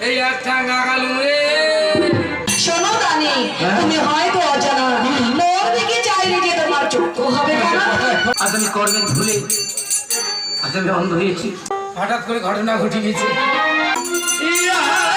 এই এক ঠাঙ্গা গালু রে শোনো দানি? তুমি হয়তো অজানা। মোর দিকে চাইলে যে তোমার চক্ষু হবে কেন? আজ আমি ভুলে। আজ আমি অন্ধ হয়েছি। হঠাৎ করে ঘটনা ঘটে গেছে। হ্যাঁ?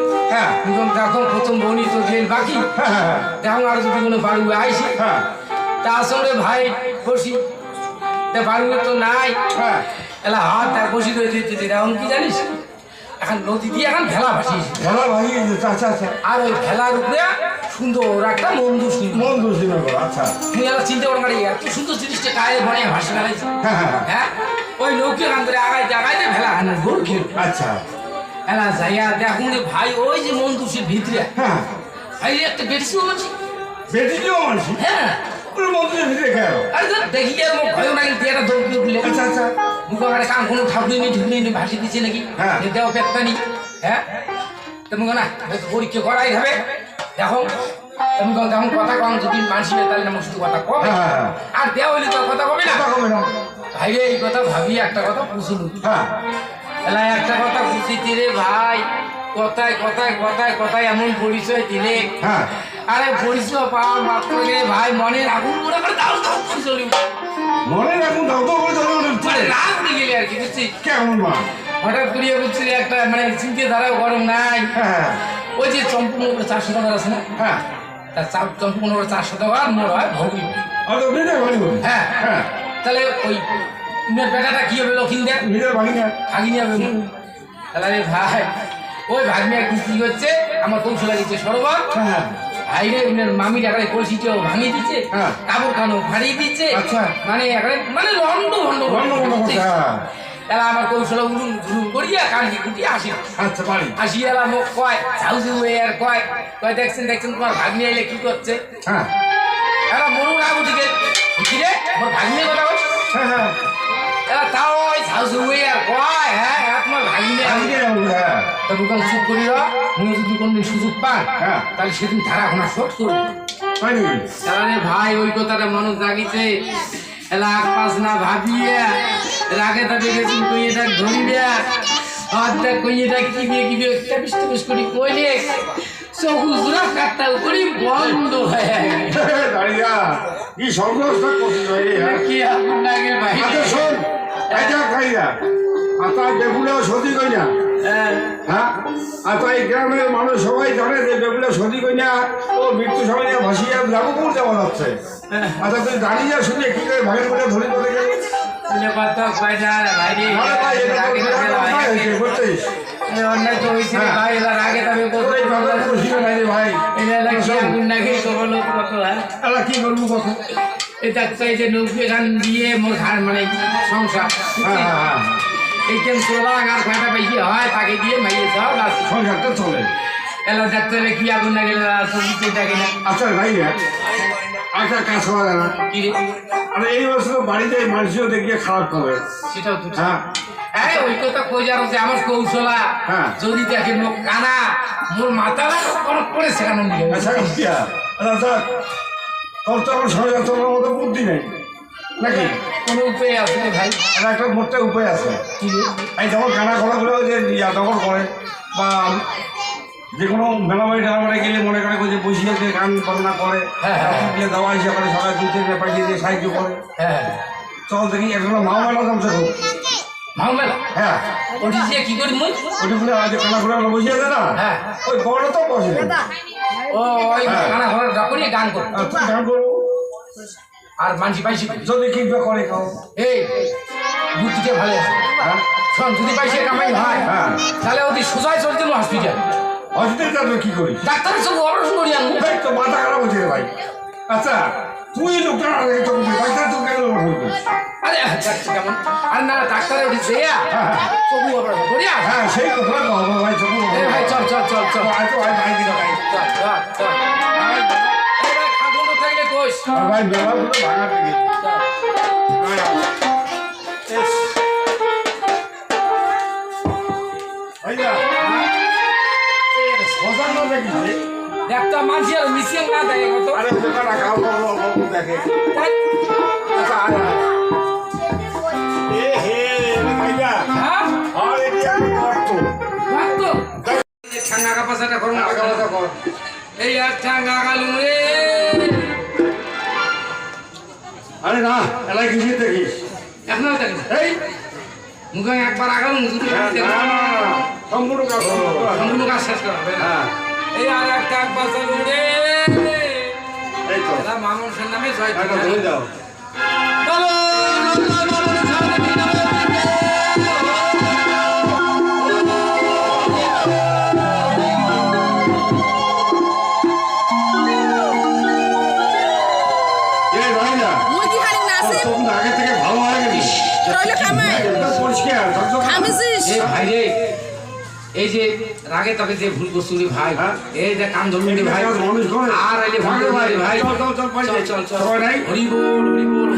এখন দেখো প্রথম বনি তো গেল বাকি। দেখো আর যদি কোনো বাড়ু আইসি তার সঙ্গে ভাই বসি। তা বাড়ু তো নাই। এলা হাত তার বসি ধরে দিতে এখন কি জানিস? এখন নদী দিয়ে এখন ভেলা ভাসিয়েছে। আচ্ছা আচ্ছা। আর ওই ভেলার উপরে সুন্দর একটা মন্দু সুন্দর আচ্ছা। তুই এলা চিন্তা পারি এত সুন্দর জিনিসটা গায়ে বনে ভাসে বেড়াইছে হ্যাঁ, হ্যাঁ, হ্যাঁ। হ্যাঁ ওই নৌকে কান ধরে আগাইতে আগাইতে ভেলা হানের গোল খেল আচ্ছা। এলা যাইয়া দেখুন ভাই ওই যে মন্দুসের ভিতরে। হ্যাঁ। রে একটা বেটি ছিল বলছি। বেটি দিও মানুষ হ্যাঁ। ওর মন্দিরে ভিতরে খেয়াল আরে? তো দেখি আর মোক ভয় নাকি দিয়ে একটা দৌড় দিয়ে আচ্ছা আচ্ছা। মুখ আমার কান কোনো ঠাকুরি নেই ঠুকুরি নেই ভাসি দিছে নাকি? হ্যাঁ। দেওয়া পেটটা নি হ্যাঁ? তুমি না হয়তো পরীক্ষা করাই হবে। দেখো তুমি কম তেমন কথা কম যদি মানসি তাহলে আমার শুধু কথা কবে হ্যাঁ, হ্যাঁ। আর দেওয়া হইলে তো কথা কবে না। কথা কবে না। ভাই রে এই কথা ভাবি একটা কথা পুষুন হ্যাঁ। এলা একটা কথা বুঝিতি রে ভাই। কথায় কথায় কথায় কথায় এমন পরিচয় দিলে। হ্যাঁ। আরে পরিচয় পাওয়ার মাত্র রে ভাই মনের আগুন পুরো করে দাও দাও করে চলে। মনে রাখুন দাও তো করে চলো মানে রাগ উঠে গেলে আর কি বুঝছি? কেমন মা? হঠাৎ করিয়া বুঝছি একটা মানে চিনতে ধারা গরম নাই। হ্যাঁ ওই যে চম্পু করে চারশো টাকার আছে না? হ্যাঁ। তার চাপ চম্পু করে চারশো টাকা আর মোর হয় ভৌগি তো হ্যাঁ। হ্যাঁ। তাহলে ওই মেয়ের বেটাটা কি হবে লক্ষিণ দেয় ভাগিনি হবে তাহলে ভাই ওই ভাগ্নিয়া কিস্তি করছে আমার কৌশল লাগিয়েছে হ্যাঁ। উনার একারে কলসিটাও ভাঙিয়ে দিচ্ছে হ্যাঁ। কাপড় কানো ফাড়িয়ে দিচ্ছে আচ্ছা। মানে একারে মানে লন্ড ভন্ড হ্যাঁ। আমার কৌশল উলুম ঝুলুম করিয়া কানকি কুটি আসি। আচ্ছা আসি এলা মোক কয় ঝাউঝু হয়ে আর কয় কয় দেখছেন দেখছেন তোমার ভাগ্নি এলে কি করছে? হ্যাঁ। এরা রে? ভাগ্নি কথা হ্যাঁ এরা তাও ওই ঝাউঝু হয়ে আর কয় হ্যাঁ। যাব তা দোকান চুপ করি রা মুই যদি কোনদিন সুযোগ পান হ্যাঁ। তাহলে সেদিন ধারা ঘোনা শোধ করব তাহলে ভাই ওই কথাটা মানুষ জাগিছে এলা পাস না ভাবিয়ে রাগে তাকে গেছি কই এটা ধরিবে হাতটা কই এটা কিবে কিবে টাপিস টাপিস করি কইলে চকুজরা কাটটা করি বন্ধ হয়ে কি সর্বনাশটা করছিস ভাই রে, হ্যাঁ। কি আগুন লাগে ভাই? আচ্ছা শোন এটা খাইয়া আর তার বেগুলেও সতী কই না হ্যাঁ, হ্যাঁ আর তাই গ্রামের মানুষ সবাই জানে যে বেগুলে সতী কই না ও মৃত্যু সময় ভাসিয়ে লাভপুর যাওয়া যাচ্ছে হ্যাঁ। আচ্ছা তুই দাঁড়িয়ে শুনে কি করে ভাগের করে ধরি করে গেলি? কথা কয় না রে ভাই রে আরে ভাই এলা কি করব কত এটা চাই যে নৌকে গান দিয়ে মোর ঘর মানে সংসার হ্যাঁ হ্যাঁ হ্যাঁ। এইখান তোলা আর কয়টা বেশি হয় তাকে দিয়ে মাইয়ে দাও লাস্ট সংসারটা চলে। এলা ডাক্তারে কি আগুন লাগে সবজিতে দেখে না। আচ্ছা ভাই আচ্ছা কাজ করা যায় না কি রে? আর এই বছর বাড়িতে মানুষও দেখিয়ে খারাপ করে। সেটাও তো ঠিক। হ্যাঁ। ওই কথা কই যার যে আমার কৌশলা। যদি দেখে মুখ কানা মোর মাথা করে সেখানে নিয়ে আচ্ছা তোর তো তোর মতো বুদ্ধি নেই। নাকি? কোনো উপায় আছে ভাই? একটা মোটটা উপায় আছে। এই যখন কানা খোলাগুলো যে ইয়া দখল করে বা যে কোনো টেলাবাড়ি গেলে মনে করে যে বসিয়ে যে গান বর্ণনা করে হ্যাঁ, হ্যাঁ, হ্যাঁ। গিয়ে দেওয়া হিসেবে করে সবাই দু তিনটে পাঠিয়ে দিয়ে সাহায্য করে। হ্যাঁ চল দেখি একটা মাও মেলা জমছে খুব। মাও মেলা হ্যাঁ। ওটি কি করি মুই? ওটি বলে আজ কানা খোলা বসিয়ে দেয় না। হ্যাঁ। ওই বড় তো বসে। ওই হ্যাঁ। ঘর গান কর। আর গান করব আর মানসি পাইছি যদি কিনবে করে খাও। এই বুদ্ধিটা ভালো আছে। হ্যাঁ। শোন যদি পাইছি কামাই হয় হ্যাঁ। তাহলে ওদের সোজাই চলতে হসপিটাল হসপিটাল কি করি? ডাক্তারের সব অপারেশন করি আনব। তো মাথা খারাপ হচ্ছে ভাই। আচ্ছা তুই লোকটা ডাক্তার তো কেন আরে দেখছ কেমন? আরে না ওটি দেয়া? সবু অপারেশন করিয়া হ্যাঁ সেই কথা হবে ভাই এ ভাই চল চল চল চল। ভাই তো ভাই ভাই দিটা ভাই। চল চল চল। ভাই। খাদ্য থাকলে কোষ? ভাই বেলাগুলো ভাঙা থেকে একটা মানুষ আর মিশিয়ে না দেখে কত আরে দোকান খাও খাও দেখে। আচ্ছা আয় আয়। এ হে ভাইয়া হ্যাঁ? আর এটি ঠাঙ্গা কাপাসাটা করুন কর এই আর ঠাঙ্গা গালু রে। আরে না এলাই কিছু দেখিস এখনও দেখেন এই। মুখে একবার আগালুন না, সম্পূর্ণ কাজ সম্পূর্ণ কাজ শেষ করা হ্যাঁ। আর একটা মানুষের নামে জয় দাও। বলো তো আগে থেকে ভালো হয়ে কামাই পরিষ্কার এই যে রাগে তবে যে ভুল করছি ভাই হ্যাঁ? এই যে কাম ধরুন ভাই। আর এলে ভাই, চল, চল, চল, হরি বল হরি বল।